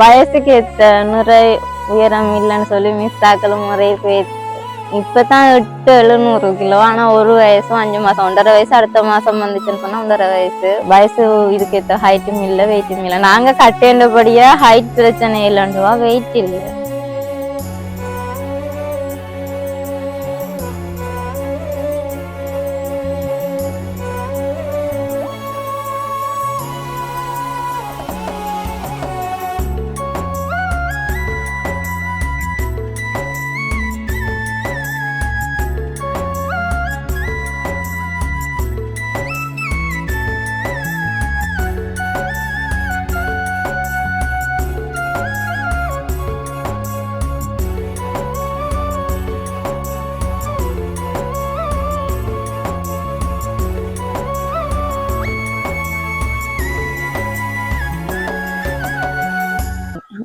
வயசுக்கு ஏத்த நுரை உயரம் இல்லைன்னு சொல்லி மிஸ் ஆக்களும் முறை போயிடுச்சு இப்பதான் எட்டு எழுநூறு கிலோ. ஆனா ஒரு வயசும் அஞ்சு மாசம் ஒன்றரை வயசு அடுத்த மாசம் வந்துச்சுன்னு சொன்னா ஒன்றரை வயசு. வயசு இதுக்கு ஏத்த ஹைட்டும் இல்லை வெயிட்டும் இல்லை. நாங்க கட்டேண்டபடியா ஹைட் பிரச்சனை இல்லைன்றுவா வெயிட் இல்லை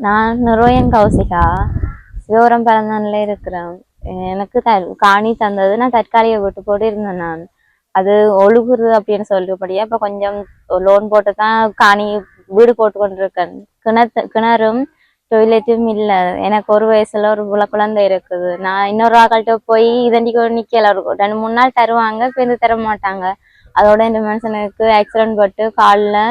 நான் நுரோயன் கௌசிகா. சிவபுரம் பிறந்தனில் இருக்கிறேன். எனக்கு த காணி தந்தது நான் தற்காலிக வீட்டு போட்டு இருந்தேன் நான். அது ஒழுகுது அப்படின்னு சொல்றபடியா இப்போ கொஞ்சம் லோன் போட்டு தான் காணி வீடு போட்டு கொண்டிருக்கேன் கிணத்து கிணறும் டொய்லெட்டும் இல்லை. எனக்கு ஒரு வயசுல ஒரு புல குழந்தை இருக்குது. நான் இன்னொரு ஆக்கள்கிட்ட போய் இதண்டிக்கு நிக்கல. இருக்கும் ரெண்டு மூணு நாள் தருவாங்க பிறந்து தர மாட்டாங்க. அதோட இந்த மனுஷனுக்கு ஆக்சிடென்ட் பட்டு காலில்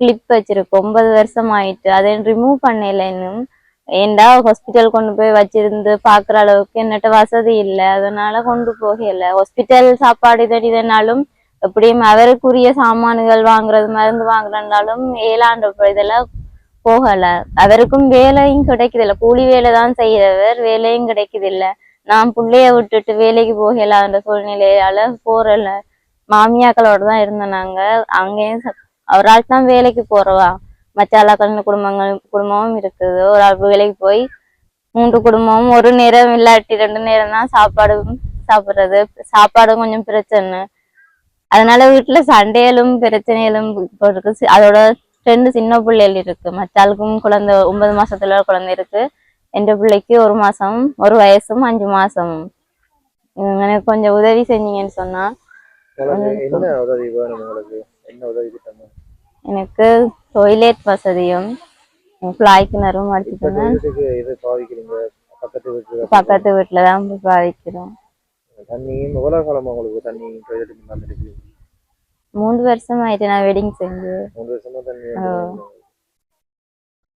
கிளிப் வச்சிருக்கு ஒன்பது வருஷம் ஆயிட்டு அதை ரிமூவ் பண்ணல இன்னும். ஏண்டா ஹாஸ்பிட்டல் கொண்டு போய் வச்சிருந்து பாக்குற அளவுக்கு என்னட்ட வசதி இல்லை. அதனால கொண்டு போகல. ஹாஸ்பிட்டல் சாப்பாடு இது இதனாலும் எப்படியும் அவருக்குரிய சாமான்கள் வாங்குறது மருந்து வாங்குறதுனாலும் ஏழாண்டு இதெல்லாம் போகல. அவருக்கும் வேலையும் கிடைக்குதில்ல. கூலி வேலை தான் செய்யறவர் வேலையும் கிடைக்குதில்ல. நான் புள்ளைய விட்டுட்டு வேலைக்கு போகல அந்த சூழ்நிலையால போறல. மாமியாக்களோட தான் இருந்தோம் நாங்க. அங்கேயும் ஒரு ஆள் தான் வேலைக்கு போறவா? மற்ற கல்யாண குடும்பங்கள் குடும்பமும் இருக்குது. ஒரு ஆள் வேலைக்கு போய் மூன்று குடும்பமும் ஒரு நேரம் இல்லாட்டி ரெண்டு நேரம் தான் சாப்பாடு சாப்பிடுறது. சாப்பாடும் கொஞ்சம் பிரச்சனை. அதனால வீட்டுல சண்டைகளும் பிரச்சனைகளும் இப்போ இருக்கு. அதோட ரெண்டு சின்ன பிள்ளைகள் இருக்கு. மற்றாளுக்கும் குழந்தை ஒன்பது மாசத்துல குழந்தை இருக்கு. எந்த பிள்ளைக்கு ஒரு மாசம் ஒரு வயசும் அஞ்சு மாசமும். எனக்கு கொஞ்சம் உதவி செஞ்சீங்கன்னு சொன்னா என்ன உதவி தரணும் எனக்கு டொய்லெட் வசதியும் குழாய் கிணறும் அடிச்சுக்கணும் இது பாவிக்கிறீங்க பக்கத்து வீட்டுல பக்கத்து வீட்டுல தான் பாவிக்கிறோம். தண்ணியும் எவ்வளவு காலமா உங்களுக்கு தண்ணி டொய்லெட் இல்லாம இருக்கு? மூன்று வருஷம் ஆயிட்டு நான் வெட்டிங் செஞ்சு. மூணு வருஷமா தண்ணி.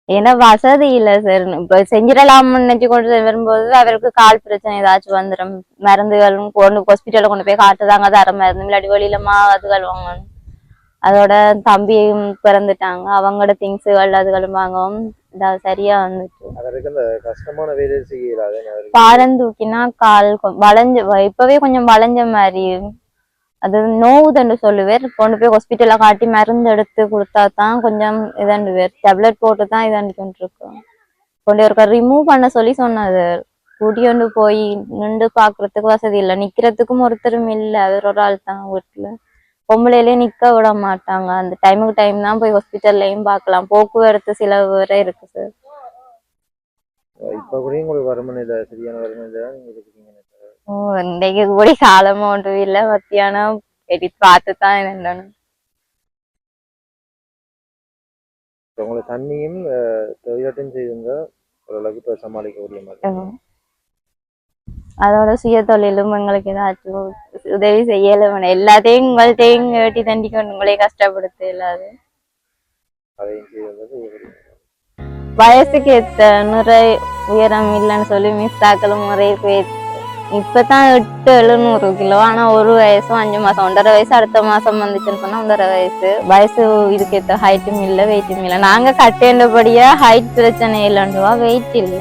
ஏன்னா வசதி இல்ல சார். இப்ப செஞ்சிடலாம்னு நினைச்சு கொண்டு வரும்போது அவருக்கு கால் பிரச்சனை ஏதாச்சும் வந்துடும் மருந்துகள் கொண்டு ஹாஸ்பிட்டல்ல கொண்டு போய் காட்டுதாங்க தர மருந்து இல்லாட்டி வெளியில மாதுகள் வாங்கணும் அதோட தம்பியும் பிறந்துட்டாங்க. அவங்களோட திங்ஸுகள் அதுகளும் வாங்கவும் சரியா செய்யலாது பாரம் தூக்கினா கால் வளைஞ்ச இப்பவே கொஞ்சம் வளைஞ்ச மாதிரி. அது நோவுதுன்னு சொல்லுவேர். கொண்டு போய் ஹாஸ்பிட்டல்ல காட்டி மருந்து எடுத்து கொடுத்தா தான் கொஞ்சம் இதாண்டு பேர் டேப்லெட் போட்டு தான் இதாண்டு இருக்கோம் கொண்டு ஒருக்கா ரிமூவ் பண்ண சொல்லி சொன்னது கூட்டி கொண்டு போய் நின்று பாக்குறதுக்கு வசதி இல்லை. நிக்கிறதுக்கும் ஒருத்தரும் இல்லை. அவர் ஒரு ஆள் தான் வீட்டுல பொம்பளையிலே நிக்க விட மாட்டாங்க. அந்த டைமுக்கு டைம் தான் போய் ஹாஸ்பிட்டல்லையும் பார்க்கலாம். போக்குவரத்து சில வேற இருக்கு சார் இப்ப கூட உங்களுக்கு வருமானம் இல்ல சரியான வருமானம் இல்ல இருக்கீங்க ஓ இன்றைக்கு கூட காலமும் ஒன்றும் இல்லை மத்தியானம் எடுத்து பார்த்து தான் என்னன்னு உங்களுக்கு தண்ணியும் டொய்லெட்டும் செய்யுங்க ஓரளவுக்கு இப்ப சமாளிக்க முடிய மாட்டேங்குது அதோட சுய தொழிலும் எங்களுக்கு ஏதாச்சும் உதவி செய்யல வேணும் எல்லாத்தையும் உங்கள்கிட்டையும் வேட்டி தண்டி கொண்டு உங்களே கஷ்டப்படுத்த இல்லாது வயசுக்கு ஏத்த நிறை உயரம் இல்லைன்னு சொல்லி மிஸ் ஆக்களும் முறை போயிடுச்சு இப்பதான் எட்டு எழுநூறு கிலோ. ஆனா ஒரு வயசும் அஞ்சு மாசம். ஒன்றரை வயசு அடுத்த மாசம் வந்துச்சுன்னு சொன்னா ஒன்றரை வயசு. வயசு இதுக்கு ஏத்த ஹைட்டும் இல்லை வெயிட்டும் இல்லை. நாங்க கட்டேண்டபடியா ஹைட் பிரச்சனை இல்லைன்றுவா வெயிட் இல்லை